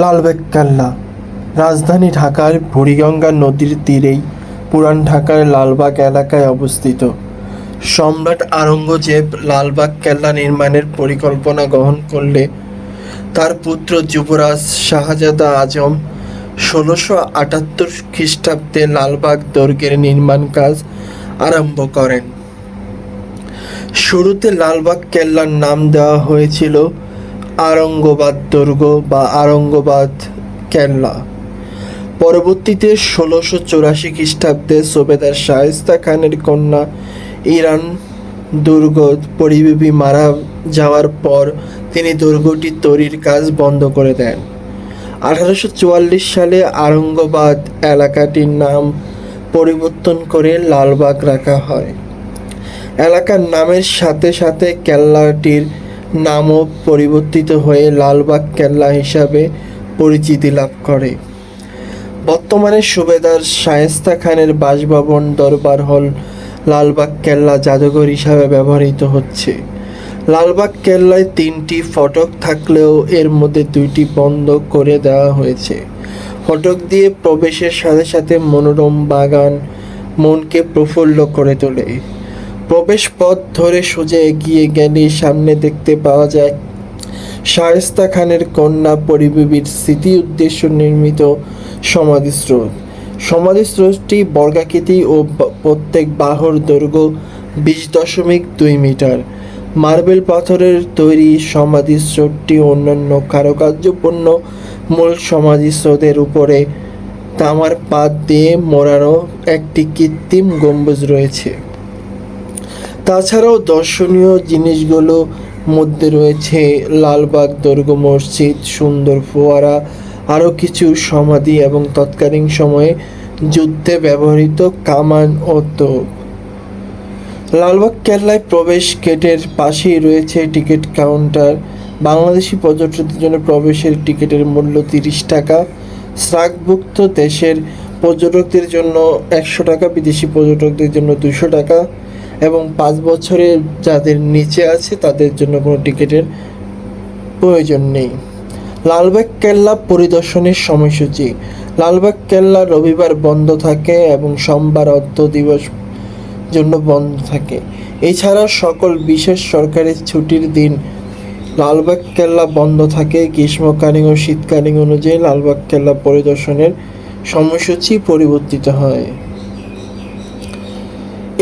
লালবাগ কেল্লা রাজধানী ঢাকার বুড়িগঙ্গা নদীর তীরেই পুরান ঢাকার লালবাগ এলাকায় অবস্থিত। সম্রাট আওরঙ্গজেব লালবাগ কেল্লা নির্মাণের পরিকল্পনা গ্রহণ করলে তার পুত্র যুবরাজ শাহজাদা আজম ষোলোশো আটাত্তর খ্রিস্টাব্দে লালবাগ দুর্গের নির্মাণ কাজ আরম্ভ করেন। শুরুতে লালবাগ কেল্লার নাম দেওয়া হয়েছিল আরঙ্গবাদ দুর্গ বা আরঙ্গবাদ কেল্লা। পরবর্তীতে ষোলোশো চৌরাশি খ্রিস্টাব্দে সোবেদার শায়েস্তা খানের কন্যা ইরান দুর্গ পরিবেবী মারা যাওয়ার পর তিনি দুর্গটি তৈরির কাজ বন্ধ করে দেন। আঠারোশো চুয়াল্লিশ সালে আরঙ্গবাদ এলাকাটির নাম পরিবর্তন করে লালবাগ রাখা হয়। এলাকার নামের সাথে সাথে কেল্লাটির নামও পরিবর্তিত হয়ে লালবাগ কেল্লা হিসাবে পরিচিতি লাভ করে। বর্তমানে সুবেদার শায়েস্তা খানের বাসভবন দরবার হল লালবাগ কেল্লা জাদুঘর হিসাবে ব্যবহৃত হচ্ছে। লালবাগ কেল্লায় তিনটি ফটক থাকলেও এর মধ্যে দুইটি বন্ধ করে দেওয়া হয়েছে। ফটক দিয়ে প্রবেশের সাথে সাথে মনোরম বাগান মনকে প্রফুল্ল করে তোলে। প্রবেশ পথ ধরে সোজা এগিয়ে গেলে সামনে দেখতে পাওয়া যায় শায়েস্তা খানের কন্যা পরিবেবীর স্মৃতি উদ্দেশ্য নির্মিত সমাধিস্রোত। সমাধিস্রোতটি বর্গাকৃতি ও প্রত্যেক বাহুর দৈর্ঘ্য বিশ দশমিক দুই মিটার। মার্বেল পাথরের তৈরি সমাধিস্রোতটি অন্যান্য কারুকার্যপূর্ণ মূল সমাধিস্রোতের উপরে তামার পাত দিয়ে মোড়ানো একটি কৃত্রিম গম্বুজ রয়েছে। তাছাড়াও দর্শনীয় জিনিসগুলো মধ্যে রয়েছে লালবাগ, দুর্গ মসজিদ, সুন্দর ফোয়ারা, আরও কিছু সমাধি এবং তৎকালীন সময়ে যুদ্ধে ব্যবহৃত কামান ও তোপ। লালবাগ কেল্লায় প্রবেশ গেটের পাশেই রয়েছে টিকিট কাউন্টার। বাংলাদেশি পর্যটকদের জন্য প্রবেশের টিকিটের মূল্য তিরিশ টাকা। শ্রাকভুক্ত দেশের পর্যটকদের জন্য একশো টাকা, বিদেশি পর্যটকদের জন্য দুশো টাকা। এবং পাঁচ বছরের যাদের নিচে আছে, তাদের জন্য কোনো টিকিটের প্রয়োজন নেই। লালবাগ কেল্লা পরিদর্শনের সময়সূচি। লালবাগ কেল্লা রবিবার বন্ধ থাকে এবং সোমবার অর্ধ দিবস জন্য বন্ধ থাকে। এছাড়া সকল বিশেষ সরকারি ছুটির দিন লালবাগ কেল্লা বন্ধ থাকে। গ্রীষ্মকালীন ও শীতকালীন অনুযায়ী লালবাগ কেল্লা পরিদর্শনের সময়সূচি পরিবর্তিত হয়।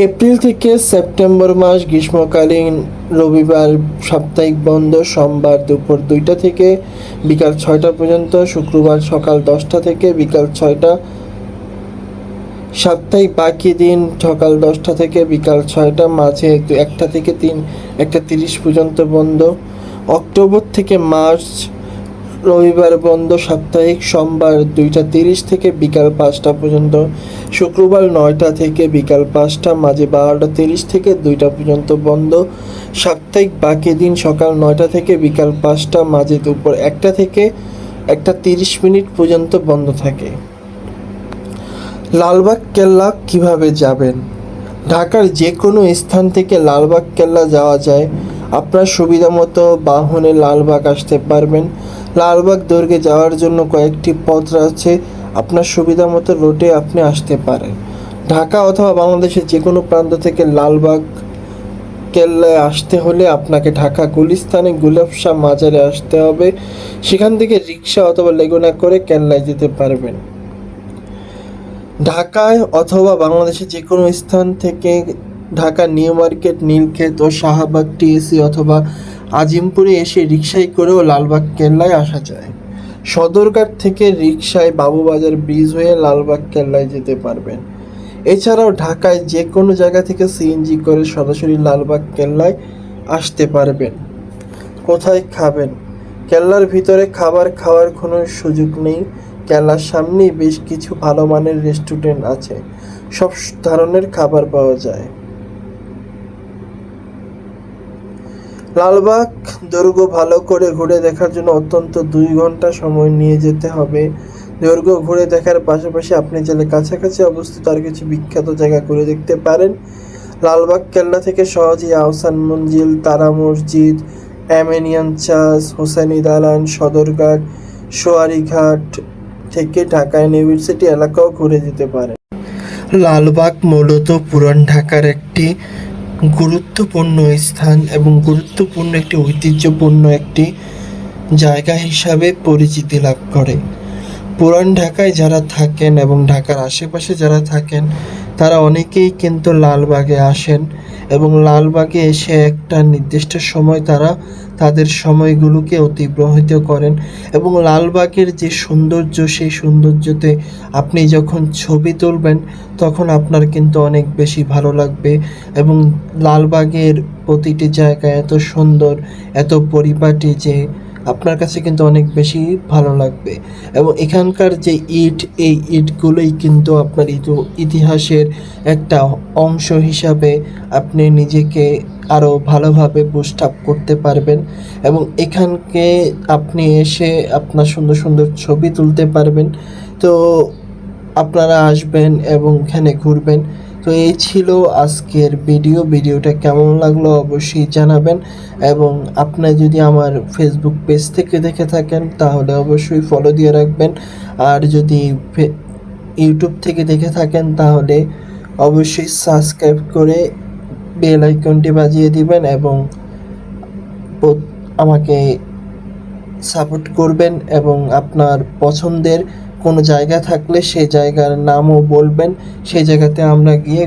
এপ্রিল থেকে সেপ্টেম্বর মাস গ্রীষ্মকালীন রবিবার সাপ্তাহিক বন্ধ, সোমবার দুপুর দুইটা থেকে বিকাল ছয়টা পর্যন্ত, শুক্রবার সকাল দশটা থেকে বিকাল ছয়টা। সাপ্তাহিক বাকি দিন সকাল দশটা থেকে বিকাল ছয়টা, মাঝে একটা থেকে তিন, একটা তিরিশ পর্যন্ত বন্ধ। অক্টোবর থেকে মার্চ রবিবার বন্ধ সাপ্তাহিক সোমবার দুইটা তিরিশ থেকে বিকাল পাঁচটা পর্যন্ত, শুক্রবার নয়টা থেকে বিকাল পাঁচটা, মাঝে বারোটা তিরিশ থেকে দুইটা পর্যন্ত বন্ধ। সাপ্তাহিক বাকি দিন সকাল নয়টা থেকে বিকাল পাঁচটা, মাঝে দুপুর একটা থেকে একটা তিরিশ মিনিট পর্যন্ত বন্ধ থাকে। লালবাগ কেল্লা কীভাবে যাবেন? ঢাকার যে কোনো স্থান থেকে লালবাগ কেল্লা যাওয়া যায়। আপনার সুবিধা মতো বাহনে লালবাগ আসতে পারবেন। লালবাগ দুর্গে যাওয়ার জন্য কয়েকটি পথ আছে আপনার সুবিধা মতো রুটে আপনি আসতে পারেন। ঢাকা অথবা বাংলাদেশের যে কোনো প্রান্ত থেকে লালবাগ কেল্লায় আসতে হলে আপনাকে ঢাকা গুলিস্তানে গুলাব শাহ মাজারে আসতে হবে। সেখান থেকে রিক্সা অথবা লেগুনা করে কেল্লায় যেতে পারবেন। ঢাকায় অথবা বাংলাদেশের যে কোনো স্থান থেকে ঢাকা নিউ মার্কেট, নীলক্ষেত ও শাহবাগ টিএসি অথবা আজিমপুরে এসে রিক্সায় করেও লালবাগ কেল্লায় আসা যায়। সদরঘাট থেকে রিক্সায় বাবুবাজার ব্রিজ হয়ে লালবাগ কেল্লায় যেতে পারবেন। এছাড়াও ঢাকায় যে কোনো জায়গা থেকে সিএনজি করে সরাসরি লালবাগ কেল্লায় আসতে পারবেন। কোথায় খাবেন? কেল্লার ভিতরে খাবার খাওয়ার কোনো সুযোগ নেই। কেল্লার সামনেই বেশ কিছু ভালো মানের রেস্টুরেন্ট আছে। সব ধরনের খাবার পাওয়া যায়। লালবাগ দুর্গ ভালো করে ঘুরে দেখার জন্য অত্যন্ত দুই ঘণ্টা সময় নিয়ে যেতে হবে। দুর্গ ঘুরে দেখার পাশাপাশি আপনি চাইলে কাছাকাছি অবস্থিত আর কিছু বিখ্যাত জায়গা ঘুরে দেখতে পারেন। লালবাগ, কেল্লা থেকে সহজেই আহসান মঞ্জিল, তারা মসজিদ, অ্যামেনিয়ান চার্চ, হোসেনি দালান সদরঘাট সোয়ারিঘাট থেকে ঢাকা ইউনিভার্সিটি এলাকাও ঘুরে যেতে পারেন। লালবাগ মূলত পুরান ঢাকার একটি গুরুত্বপূর্ণ স্থান এবং গুরুত্বপূর্ণ একটি ঐতিহ্যপূর্ণ একটি জায়গা হিসাবে পরিচিতি লাভ করে। পুরান ঢাকায় যারা থাকেন এবং ঢাকার আশেপাশে যারা থাকেন, তারা অনেকেই কিন্তু লালবাগে আসেন এবং লালবাগে এসে একটা নির্দিষ্ট সময় তারা তাদের সময়গুলোকে অতিবাহিত করেন এবং লালবাগের যে সৌন্দর্য, সেই সৌন্দর্যতে আপনি যখন ছবি তুলবেন, তখন আপনার কিন্তু অনেক বেশি ভালো লাগবে এবং লালবাগের প্রতিটি জায়গা এত সুন্দর, এত পরিপাটি যে আপনার কাছে কিন্তু অনেক বেশি ভালো লাগবে। এবং এখানকার যে ইট, এই ইটগুলোই কিন্তু আপনার ইতি- ইতিহাসের একটা অংশ হিসাবে আপনি নিজেকে আরও ভালোভাবে বুস্ট আপ করতে পারবেন। এবং এখানকে আপনি এসে আপনার সুন্দর সুন্দর ছবি তুলতে পারবেন। তো আপনারা আসবেন এবং এখানে ঘুরবেন। তো এই ছিল আজকের ভিডিও। ভিডিওটা কেমন লাগল অবশ্যই জানাবেন এবং আপনি যদি আমার ফেসবুক পেজ থেকে দেখে থাকেন, তাহলে অবশ্যই ফলো দিয়ে রাখবেন। আর যদি ইউটিউব থেকে দেখে থাকেন, তাহলে অবশ্যই সাবস্ক্রাইব করে বেল আইকনটি বাজিয়ে দিবেন এবং আমাকে সাপোর্ট করবেন এবং আপনার পছন্দের কোনো জায়গা থাকলে সেই জায়গার নামও বলবেন সেই জায়গাতে আমরা গিয়ে